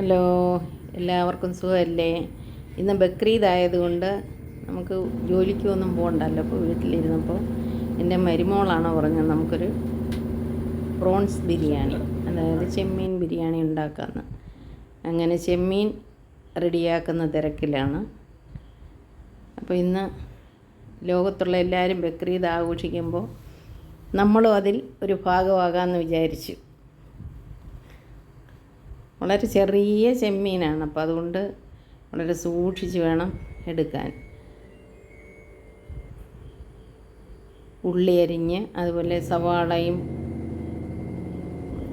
Hello എല്ലാവർക്കും സുഖമല്ലേ? ഇന്ന് ബക്രീദ് ആയതുകൊണ്ട് നമുക്ക് ജോലിക്കൊന്നും പോകണ്ടല്ലോ അപ്പോൾ വീട്ടിലിരുന്നപ്പോൾ എന്റെ മരുമോളാണ് പറഞ്ഞത് നമുക്കൊരു പ്രോൺസ് ബിരിയാണി അതായത് ചെമ്മീൻ ബിരിയാണി ഉണ്ടാക്കാമെന്ന് അങ്ങനെ ചെമ്മീൻ റെഡിയാക്കുന്ന തിരക്കിലാണ്. അപ്പോൾ ഇന്ന് ലോകത്തുള്ള എല്ലാവരും ബക്രീദ് ആഘോഷിക്കുമ്പോൾ നമ്മളും അതിൽ ഒരു ഭാഗമാകാമെന്ന് വിചാരിച്ചു. വളരെ ചെറിയ ചെമ്മീനാണ്. അപ്പോൾ അതുകൊണ്ട് വളരെ സൂക്ഷിച്ച് വേണം എടുക്കാൻ. ഉള്ളി അരിഞ്ഞ് അതുപോലെ സവാളയും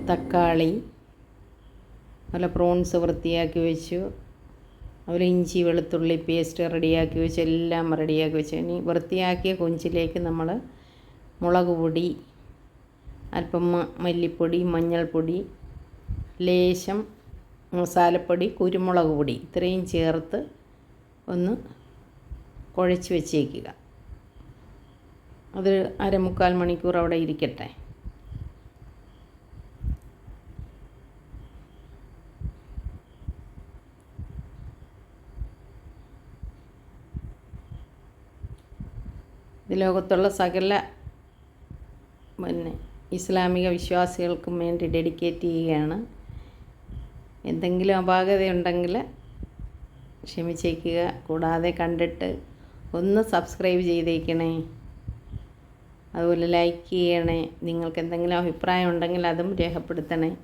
തക്കാളി അതുപോലെ പ്രോൺസ് വൃത്തിയാക്കി വെച്ചു. അതുപോലെ ഇഞ്ചി വെളുത്തുള്ളി പേസ്റ്റ് റെഡിയാക്കി വെച്ച്. എല്ലാം റെഡിയാക്കി വെച്ചു. ഇനി വൃത്തിയാക്കിയ കൊഞ്ചിലേക്ക് നമ്മൾ മുളക് പൊടി അല്പം മല്ലിപ്പൊടി മഞ്ഞൾപ്പൊടി ലേശം മസാലപ്പൊടി കുരുമുളക് പൊടി ഇത്രയും ചേർത്ത് ഒന്ന് കുഴച്ച് വെച്ചേക്കുക. അത് അരമുക്കാൽ മണിക്കൂർ അവിടെ ഇരിക്കട്ടെ. ഇത് ലോകത്തുള്ള സകല പിന്നെ ഇസ്ലാമിക വിശ്വാസികൾക്കും വേണ്ടി ഡെഡിക്കേറ്റ് ചെയ്യുകയാണ്. എന്തെങ്കിലും അപാകതയുണ്ടെങ്കിൽ ക്ഷമിച്ചേക്കുക. കൂടാതെ കണ്ടിട്ട് ഒന്ന് സബ്സ്ക്രൈബ് ചെയ്തേക്കണേ. അതുപോലെ ലൈക്ക് ചെയ്യണേ. നിങ്ങൾക്ക് എന്തെങ്കിലും അഭിപ്രായം ഉണ്ടെങ്കിൽ അതും രേഖപ്പെടുത്തണേ.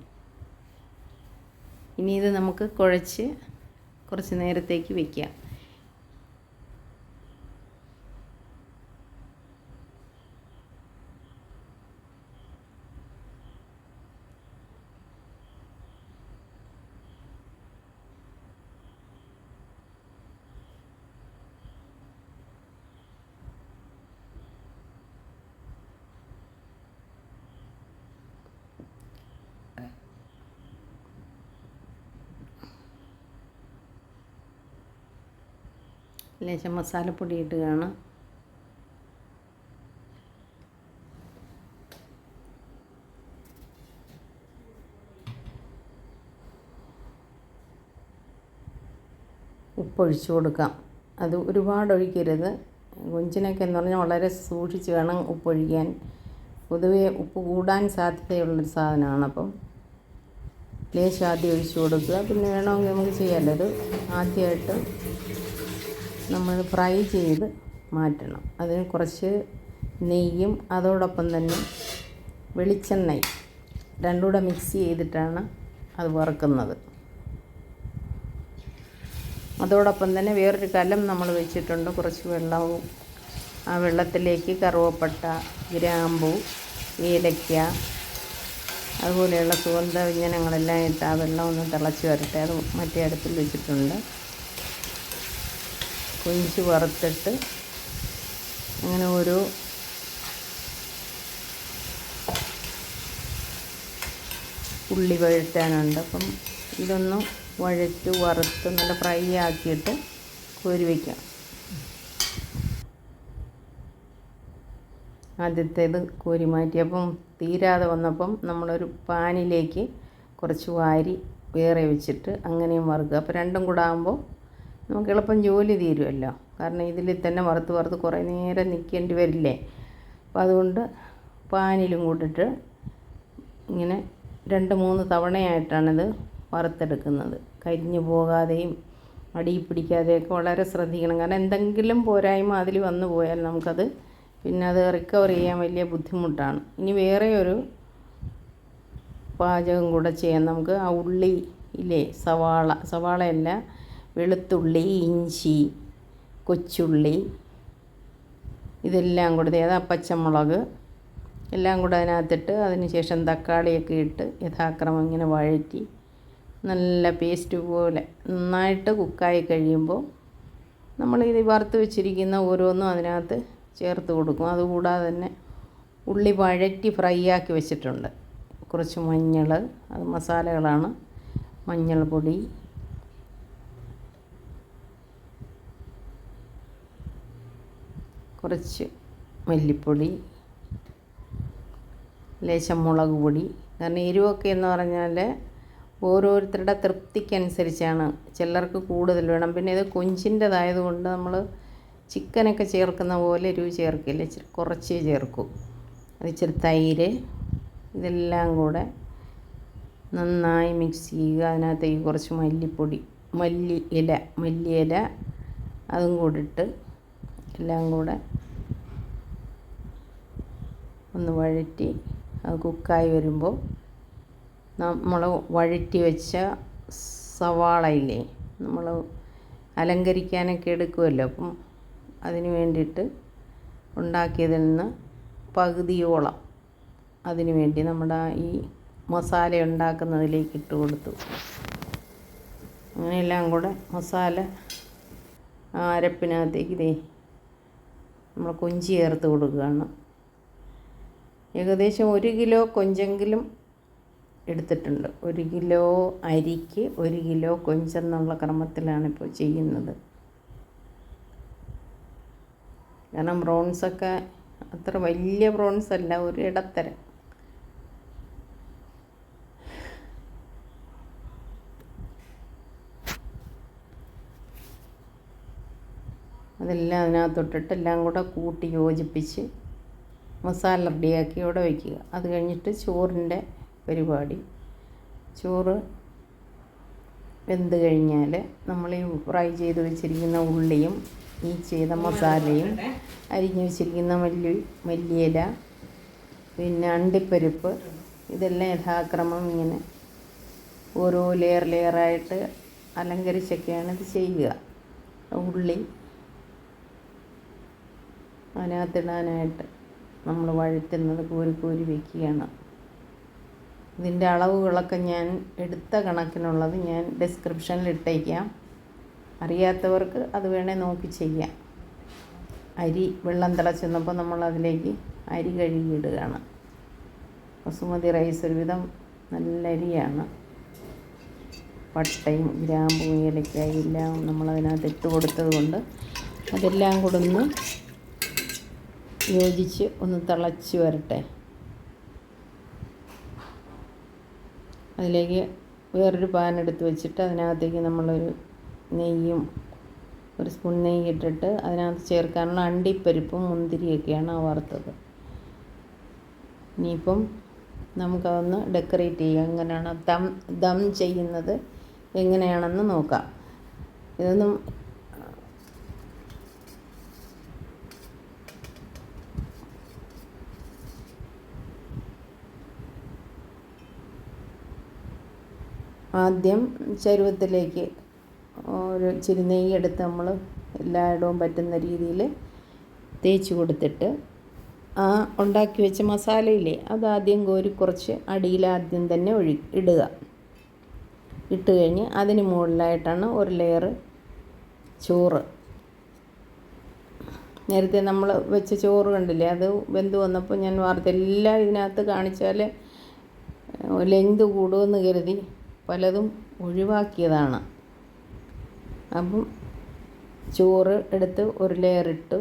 ഇനി ഇത് നമുക്ക് കുഴച്ച് കുറച്ച് നേരത്തേക്ക് വയ്ക്കാം ലേശം മസാലപ്പൊടി ഇടുകയാണ് ഉപ്പൊഴിച്ചു കൊടുക്കാം. അത് ഒരുപാട് ഒഴിക്കരുത്. കൊഞ്ചിനൊക്കെ എന്ന് പറഞ്ഞാൽ വളരെ സൂക്ഷിച്ച് വേണം ഉപ്പൊഴിക്കാൻ പൊതുവേ ഉപ്പ് കൂടാൻ സാധ്യതയുള്ളൊരു സാധനമാണ് അപ്പം. ലേശം ആദ്യം ഒഴിച്ചു കൊടുക്കുക. പിന്നെ വേണമെങ്കിൽ നമുക്ക് ചെയ്യാമല്ലോ അത് ആദ്യമായിട്ട് നമ്മൾ ഫ്രൈ ചെയ്ത് മാറ്റണം. അതിന് കുറച്ച് നെയ്യും അതോടൊപ്പം തന്നെ വെളിച്ചെണ്ണയും രണ്ടും കൂടെ മിക്സ് ചെയ്തിട്ടാണ് അത് വറുക്കുന്നത്. അതോടൊപ്പം തന്നെ വേറൊരു കലം നമ്മൾ വെച്ചിട്ടുണ്ട്. കുറച്ച് വെള്ളവും ആ വെള്ളത്തിലേക്ക് കറുവപ്പട്ട ഗ്രാമ്പു ഏലയ്ക്ക അതുപോലെയുള്ള സുഗന്ധ വ്യഞ്ജനങ്ങളെല്ലാം ഇട്ട് ആ വെള്ളം ഒന്ന് തിളച്ച് വരട്ടെ. അത് മറ്റേ അടുപ്പിൽ വെച്ചിട്ടുണ്ട്. കൊഞ്ച് വറുത്തിട്ട് അങ്ങനെ ഒരു ഉള്ളി വഴറ്റാനുണ്ട്. അപ്പം ഇതൊന്ന് വഴറ്റ് വറുത്ത് നല്ല ഫ്രൈ ആക്കിയിട്ട് കോരി വയ്ക്കാം ആദ്യത്തേത് കോരി മാറ്റിയപ്പം തീരാതെ വന്നപ്പം നമ്മളൊരു പാനിലേക്ക് കുറച്ച് വാരി വേറെ വെച്ചിട്ട് അങ്ങനെയും വറുക്കുക. അപ്പോൾ രണ്ടും കൂടെ ആകുമ്പോൾ നമുക്ക് എളുപ്പം ജോലി തീരുമല്ലോ. കാരണം ഇതിൽ തന്നെ വറുത്ത് വറുത്ത് കുറേ നേരം നിൽക്കേണ്ടി വരില്ലേ. അപ്പം അതുകൊണ്ട് പാനിലും കൂട്ടിട്ട് ഇങ്ങനെ രണ്ട് മൂന്ന് തവണയായിട്ടാണിത് വറുത്തെടുക്കുന്നത്. കരിഞ്ഞു പോകാതെയും അടിയിൽ പിടിക്കാതെയൊക്കെ വളരെ ശ്രദ്ധിക്കണം. കാരണം എന്തെങ്കിലും പോരായ്മ അതിൽ വന്നു പോയാൽ നമുക്കത് പിന്നെ അത് റിക്കവർ ചെയ്യാൻ വലിയ ബുദ്ധിമുട്ടാണ്. ഇനി വേറെ ഒരു പാചകം കൂടെ ചെയ്യാം. നമുക്ക് ആ ഉള്ളി ഇല്ലേ സവാള സവാളയല്ല വെളുത്തുള്ളി ഇഞ്ചി കൊച്ചുള്ളി ഇതെല്ലാം കൂടെ ഏതാ പച്ചമുളക്. എല്ലാം കൂടെ അതിനകത്തിട്ട് അതിന് ശേഷം തക്കാളിയൊക്കെ ഇട്ട് യഥാക്രമം ഇങ്ങനെ വഴറ്റി നല്ല പേസ്റ്റ് പോലെ നന്നായിട്ട് കുക്കായി കഴിയുമ്പോൾ നമ്മൾ ഇത് വറുത്ത് വെച്ചിരിക്കുന്ന ഓരോന്നും അതിനകത്ത് ചേർത്ത് കൊടുക്കും. അതുകൂടാതെ തന്നെ ഉള്ളി വഴറ്റി ഫ്രൈ ആക്കി വെച്ചിട്ടുണ്ട്. കുറച്ച് മഞ്ഞൾ അത് മസാലകളാണ്. മഞ്ഞൾപ്പൊടി കുറച്ച് മല്ലിപ്പൊടി ലേശം മുളക് പൊടി. കാരണം എരിവൊക്കെ എന്ന് പറഞ്ഞാൽ ഓരോരുത്തരുടെ തൃപ്തിക്കനുസരിച്ചാണ് ചിലർക്ക് കൂടുതൽ വേണം. പിന്നെ ഇത് കൊഞ്ചിന്റെതായതുകൊണ്ട് നമ്മൾ ചിക്കനൊക്കെ ചേർക്കുന്ന പോലെ രുചി ചേർക്കില്ല. ഇച്ചിരി കുറച്ചേ ചേർക്കൂ. അത് ഇച്ചിരി തൈര് ഇതെല്ലാം കൂടെ നന്നായി മിക്സ് ചെയ്യുക. അതിനകത്തേക്ക് കുറച്ച് മല്ലിപ്പൊടി മല്ലി ഇല മല്ലിയില അതും കൂടിയിട്ട് എല്ലാം കൂടെ ഒന്ന് വഴറ്റി അത് കുക്കായി വരുമ്പോൾ നമ്മൾ വഴറ്റി വെച്ച സവാള ഇല്ലേ നമ്മൾ അലങ്കരിക്കാനൊക്കെ എടുക്കുമല്ലോ. അപ്പം അതിന് വേണ്ടിയിട്ട് ഉണ്ടാക്കിയതിൽ നിന്ന് പകുതിയോളം അതിന് വേണ്ടി നമ്മുടെ ഈ മസാല ഉണ്ടാക്കുന്നതിലേക്ക് ഇട്ട് കൊടുത്തു. അങ്ങനെയെല്ലാം കൂടെ മസാല അരപ്പിനകത്തേക്ക് ഇതേ നമ്മൾ കൊഞ്ചി ചേർത്ത് കൊടുക്കുകയാണ്. ഏകദേശം ഒരു കിലോ കൊഞ്ചെങ്കിലും എടുത്തിട്ടുണ്ട്. ഒരു കിലോ അരിക്ക് ഒരു കിലോ കൊഞ്ചെന്നുള്ള ക്രമത്തിലാണ് ഇപ്പോൾ ചെയ്യുന്നത്. കാരണം പ്രോൺസൊക്കെ അത്ര വലിയ പ്രോൺസ് അല്ല ഒരു ഇടത്തരം. അതെല്ലാം അതിനകത്തൊട്ടിട്ട് എല്ലാം കൂടെ കൂട്ടി യോജിപ്പിച്ച് മസാല റെഡിയാക്കി ഇവിടെ വയ്ക്കുക. അത് കഴിഞ്ഞിട്ട് ചോറിന്റെ പരിപാടി. ചോറ് വെന്ത് കഴിഞ്ഞാൽ നമ്മൾ ഈ ഫ്രൈ ചെയ്ത് വെച്ചിരിക്കുന്ന ഉള്ളിയും ഈ ചെയ്ത മസാലയും അരിഞ്ഞ് വെച്ചിരിക്കുന്ന മല്ലി മല്ലിയില പിന്നെ അണ്ടിപ്പരിപ്പ് ഇതെല്ലാം യഥാക്രമം ഇങ്ങനെ ഓരോ ലെയർ ലെയറായിട്ട് അലങ്കരിച്ചൊക്കെയാണ് ഇത് ചെയ്യുക. ഉള്ളി അതിനകത്തിടാനായിട്ട് നമ്മൾ വഴറ്റുന്നത് കോരി കോരി വെക്കുകയാണ്. ഇതിന്റെ അളവുകളൊക്കെ ഞാൻ എടുത്ത കണക്കിനുള്ളത് ഞാൻ ഡിസ്ക്രിപ്ഷനിൽ ഇട്ടേക്കാം. അറിയാത്തവർക്ക് അത് വേണേൽ നോക്കി ചെയ്യാം. അരി വെള്ളം തിളച്ചെന്നപ്പോൾ നമ്മൾ അതിലേക്ക് അരി കഴുകിയിടുകയാണ്. ബസുമതി റൈസ് ഒരുവിധം നല്ല അരിയാണ്. പട്ടയും ഗ്രാമ്പും ഏലക്കായും എല്ലാം നമ്മളതിനകത്ത് ഇട്ട് കൊടുത്തത് കൊണ്ട് അതെല്ലാം കൊടുന്ന് യോജിച്ച് ഒന്ന് തിളച്ച് വരട്ടെ. അതിലേക്ക് വേറൊരു പാൻ എടുത്ത് വെച്ചിട്ട് അതിനകത്തേക്ക് നമ്മളൊരു നെയ്യും ഒരു സ്പൂൺ നെയ്യ് ഇട്ടിട്ട് അതിനകത്ത് ചേർക്കാനുള്ള അണ്ടിപ്പരിപ്പും മുന്തിരിയൊക്കെയാണ് വറുത്തത്. ഇനിയിപ്പം നമുക്കതൊന്ന് ഡെക്കറേറ്റ് ചെയ്യാം. എങ്ങനെയാണ് ദം ദം ചെയ്യുന്നത് എങ്ങനെയാണെന്ന് നോക്കാം. ഇതൊന്നും ആദ്യം ചരുവത്തിലേക്ക് ഒരു ഇച്ചിരി നെയ്യെടുത്ത് നമ്മൾ എല്ലായിടവും പറ്റുന്ന രീതിയിൽ തേച്ച് കൊടുത്തിട്ട് ആ ഉണ്ടാക്കി വെച്ച മസാലയില്ലേ അതാദ്യം കോരി കുറച്ച് അടിയിൽ ആദ്യം തന്നെ ഒഴി ഇടുക. ഇട്ട് കഴിഞ്ഞ് അതിന് മുകളിലായിട്ടാണ് ഒരു ലെയർ ചോറ്. നേരത്തെ നമ്മൾ വെച്ച ചോറ് കണ്ടില്ലേ അത് വെന്ത് വന്നപ്പോൾ ഞാൻ വാർത്തെല്ലാം ഇതിനകത്ത് കാണിച്ചാൽ ലെങ്ത് കൂടുമെന്ന് കരുതി. പലതും ഒഴിവാക്കിയതാണ്. അപ്പം ചോറ് എടുത്ത് ഒരു ലെയർ ഇട്ടു.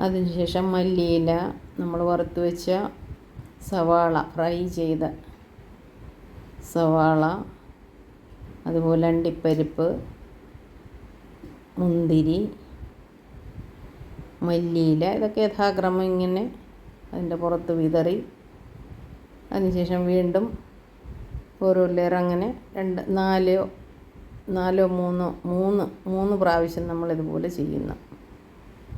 അതിനുശേഷം മല്ലിയില നമ്മൾ വറുത്ത് വെച്ച സവാള ഫ്രൈ ചെയ്ത സവാള അതുപോലെ അണ്ടിപ്പരിപ്പ് മുന്തിരി മല്ലിയില ഇതൊക്കെ യഥാക്രമം ഇങ്ങനെ അതിന്റെ പുറത്ത് വിതറി. അതിനുശേഷം വീണ്ടും ഓരോ ലെയർ അങ്ങനെ രണ്ട് നാലോ നാലോ മൂന്നോ മൂന്ന് മൂന്ന് പ്രാവശ്യം നമ്മൾ ഇതുപോലെ ചെയ്യുന്നു.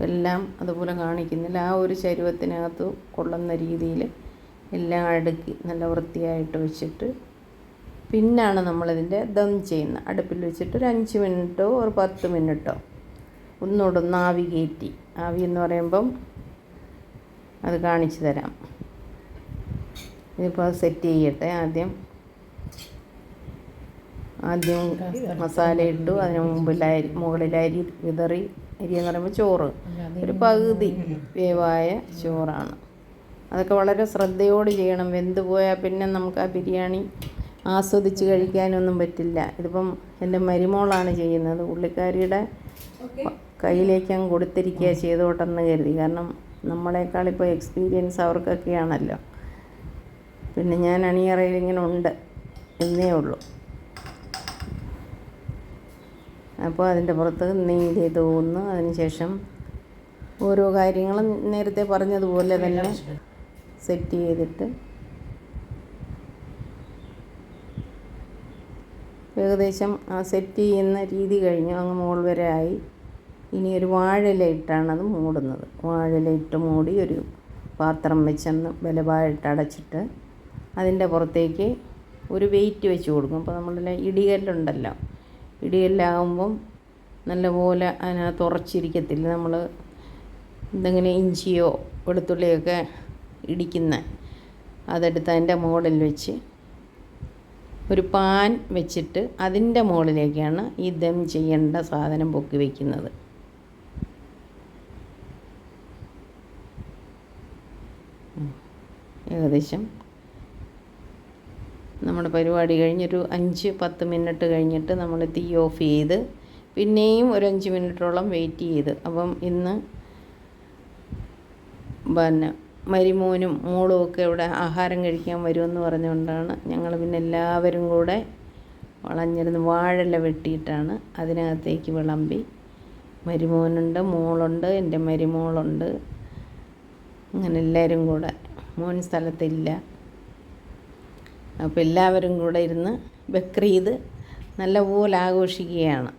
എല്ലാം അതുപോലെ കാണിക്കുന്നില്ല. ആ ഒരു ചരുവത്തിനകത്ത് കൊള്ളുന്ന രീതിയിൽ എല്ലാം അടുക്കി നല്ല വൃത്തിയായിട്ട് വെച്ചിട്ട് പിന്നാണ് നമ്മളിതിന്റെ ദം ചെയ്യുന്നത്. അടുപ്പിൽ വെച്ചിട്ട് ഒരു അഞ്ച് മിനിറ്റോ ഒരു പത്ത് മിനിറ്റോ ഒന്നുകൂടെ ഒന്ന് ആവി കയറ്റി. ആവി എന്ന് പറയുമ്പം അത് കാണിച്ചു തരാം. ഇതിപ്പോൾ സെറ്റ് ചെയ്യട്ടെ ആദ്യം. ആദ്യം മസാല ഇട്ടു അതിന് മുമ്പിൽ അരി മുകളിൽ അരി വിതറി അരി എന്ന് പറയുമ്പോൾ ചോറ്. ഒരു പകുതി വേവായ ചോറാണ്. അതൊക്കെ വളരെ ശ്രദ്ധയോട് ചെയ്യണം. വെന്ത് പോയാൽ പിന്നെ നമുക്ക് ആ ബിരിയാണി ആസ്വദിച്ച് കഴിക്കാനൊന്നും പറ്റില്ല. ഇതിപ്പം എന്റെ മരുമോളാണ് ചെയ്യുന്നത്. പുള്ളിക്കാരിയുടെ കയ്യിലേക്ക് അങ്ങ് കൊടുത്തിരിക്കുക ചെയ്തോട്ടെന്ന് കരുതി. കാരണം നമ്മളെക്കാൾ ഇപ്പോൾ എക്സ്പീരിയൻസ് അവർക്കൊക്കെയാണല്ലോ. പിന്നെ ഞാൻ അണിയറയിൽ ഇങ്ങനെ ഉണ്ട് എന്നേ ഉള്ളൂ. അപ്പോൾ അതിന്റെ പുറത്ത് നെയ്യ് തൂന്ന് അതിനുശേഷം ഓരോ കാര്യങ്ങളും നേരത്തെ പറഞ്ഞതുപോലെ തന്നെ സെറ്റ് ചെയ്തിട്ട് ഏകദേശം ആ സെറ്റ് ചെയ്യുന്ന രീതി കഴിഞ്ഞു. അങ്ങ് മുകൾ വരെ ആയി. ഇനി ഒരു വാഴയില അത് മൂടുന്നത്. വാഴയില ഇട്ട് മൂടി ഒരു പാത്രം വെച്ചെന്ന് ബലഭായിട്ട് അടച്ചിട്ട് അതിന്റെ പുറത്തേക്ക് ഒരു വെയിറ്റ് വെച്ച് കൊടുക്കും. അപ്പോൾ നമ്മളുടെ ഇടികല്ലുണ്ടല്ലോ. ഇടികല്ലാകുമ്പം നല്ലപോലെ അതിനകത്ത് ഉറച്ചിരിക്കത്തില്ല. നമ്മൾ എന്തെങ്കിലും ഇഞ്ചിയോ വെളുത്തുള്ളിയൊക്കെ ഇടിക്കുന്ന അതെടുത്ത് അതിന്റെ മുകളിൽ വെച്ച് ഒരു പാൻ വെച്ചിട്ട് അതിന്റെ മുകളിലേക്കാണ് ഈ ദം ചെയ്യേണ്ട സാധനം പൊക്കി വയ്ക്കുന്നത് ഏകദേശം നമ്മുടെ പരിപാടി കഴിഞ്ഞൊരു അഞ്ച് പത്ത് മിനിറ്റ് കഴിഞ്ഞിട്ട് നമ്മൾ തീ ഓഫ് ചെയ്ത് പിന്നെയും ഒരു അഞ്ച് മിനിറ്റോളം വെയിറ്റ് ചെയ്ത്. അപ്പം ഇന്ന് പിന്നെ മരിമോനും മോളും ഒക്കെ ഇവിടെ ആഹാരം കഴിക്കാൻ വരുമെന്ന് പറഞ്ഞുകൊണ്ടാണ് ഞങ്ങൾ പിന്നെ എല്ലാവരും കൂടെ വളഞ്ഞിരുന്ന് വാഴല വെട്ടിയിട്ടാണ് അതിനകത്തേക്ക് വിളമ്പി. മരുമോനുണ്ട് മോളുണ്ട് എന്റെ മരുമോളുണ്ട്. അങ്ങനെ എല്ലാവരും കൂടെ. മോൻ സ്ഥലത്തില്ല. അപ്പോൾ എല്ലാവരും കൂടെ ഇരുന്ന് ബക്രീദ് നല്ലപോലെ ആഘോഷിക്കുകയാണ്.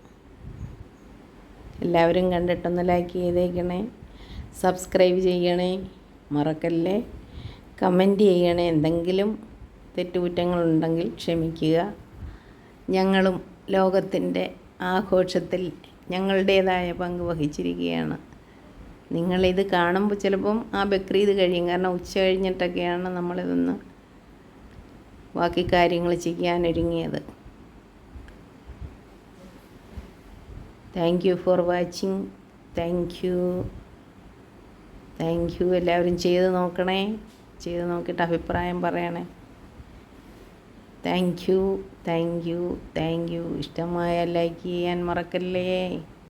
എല്ലാവരും കണ്ടിട്ടൊന്ന് ലൈക്ക് ചെയ്തേക്കണേ. സബ്സ്ക്രൈബ് ചെയ്യണേ. മറക്കല്ലേ? കമന്റ് ചെയ്യണേ. എന്തെങ്കിലും തെറ്റുകുറ്റങ്ങളുണ്ടെങ്കിൽ ക്ഷമിക്കുക. ഞങ്ങളും ലോകത്തിന്റെ ആഘോഷത്തിൽ ഞങ്ങളുടേതായ പങ്ക് വഹിച്ചിരിക്കുകയാണ്. നിങ്ങളിത് കാണുമ്പോൾ ചിലപ്പം ആ ബക്രീദ് കഴിയും. കാരണം ഉച്ച കഴിഞ്ഞിട്ടൊക്കെയാണ് നമ്മളിതൊന്ന് ബാക്കി കാര്യങ്ങൾ ചെയ്യാനൊരുങ്ങിയത്. Thank you for watching thank you thank you എല്ലാവരും ചെയ്ത് നോക്കണേ. ചെയ്ത് നോക്കിയിട്ട് അഭിപ്രായം പറയണേ. Thank you thank you thank you ഇഷ്ടമായ ലൈക്ക് ചെയ്യാൻ മറക്കല്ലേ.